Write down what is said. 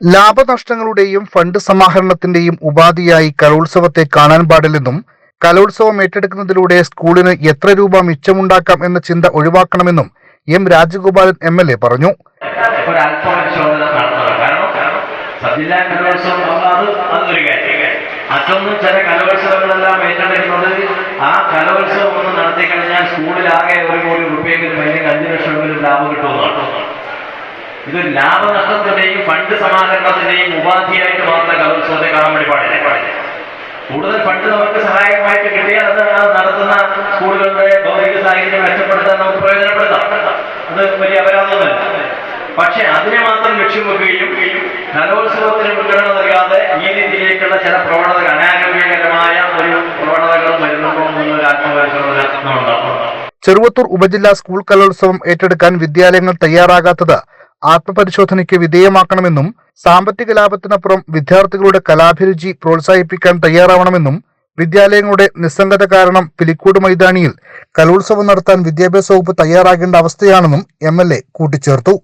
ലാഭനഷ്ടങ്ങളുടെയും fund സമാഹരണത്തിന്റെയും ഉപാധിയായി കലോത്സവത്തെ കാണാൻ പാടില്ലെന്നും കലോത്സവം ഏറ്റെടുക്കുന്നതിലൂടെ സ്കൂളിന് എത്ര രൂപ മിച്ചമുണ്ടാക്കാം എന്ന ചിന്ത ഒഴിവാക്കണമെന്നും M Rajagopalan M L A പറഞ്ഞു. മറ്റൊന്ന് ചില കലോത്സവങ്ങളെല്ലാം ഏറ്റെടുക്കുന്നത് ആ കലോത്സവം ഒന്ന് നടത്തി കഴിഞ്ഞാൽ സ്കൂളിലാകെ ഒരു കോടി റുപ്യെങ്കിലും അല്ലെങ്കിൽ അഞ്ച് ലക്ഷമെങ്കിലും ലാഭം കിട്ടുമെന്നാണ് ഇത് ലാഭനഷ്ടത്തിന്റെയും ഫണ്ട് സമാഹരണത്തിന്റെയും ഉപാധിയായിട്ട് മാത്രം കലോത്സവത്തെ കാണാൻ വേണ്ടി പാടില്ല. കൂടുതൽ ഫണ്ട് നമുക്ക് സഹായകമായിട്ട് കിട്ടിയാൽ അത് നടത്തുന്ന സ്കൂളുകളുടെ ഭൗതിക സാഹചര്യം മെച്ചപ്പെടുത്താൻ നമുക്ക് പ്രയോജനപ്പെടുത്താം. അത് വലിയ അപരാധമൊന്നുമല്ല പക്ഷെ അതിനെ മാത്രം ലക്ഷ്യം വെക്കുകയും കലോത്സവത്തിന് മുൻഗണന നൽകാതെ ഈ രീതിയിലേക്കുള്ള ചില പ്രവണതകൾ അനാരോഗ്യകരമായ ഒരു പ്രവണതകൾ വരുന്നുണ്ടോ എന്നുള്ള ആത്മപരിശോധന ചെറുവത്തൂർ ഉപജില്ലാ സ്കൂൾ കലോത്സവം ഏറ്റെടുക്കാൻ വിദ്യാലയങ്ങൾ തയ്യാറാകാത്തത് ആത്മപരിശോധനയ്ക്ക് വിധേയമാക്കണമെന്നും സാമ്പത്തിക ലാഭത്തിനപ്പുറം വിദ്യാർത്ഥികളുടെ കലാഭിരുചി പ്രോത്സാഹിപ്പിക്കാൻ തയ്യാറാവണമെന്നും വിദ്യാലയങ്ങളുടെ നിസ്സംഗത കാരണം പിലിക്കൂട് മൈതാനിയിൽ കലോത്സവം നടത്താൻ വിദ്യാഭ്യാസ വകുപ്പ് തയ്യാറാകേണ്ട അവസ്ഥയാണെന്നും എം എൽ എ കൂട്ടിച്ചേർത്തു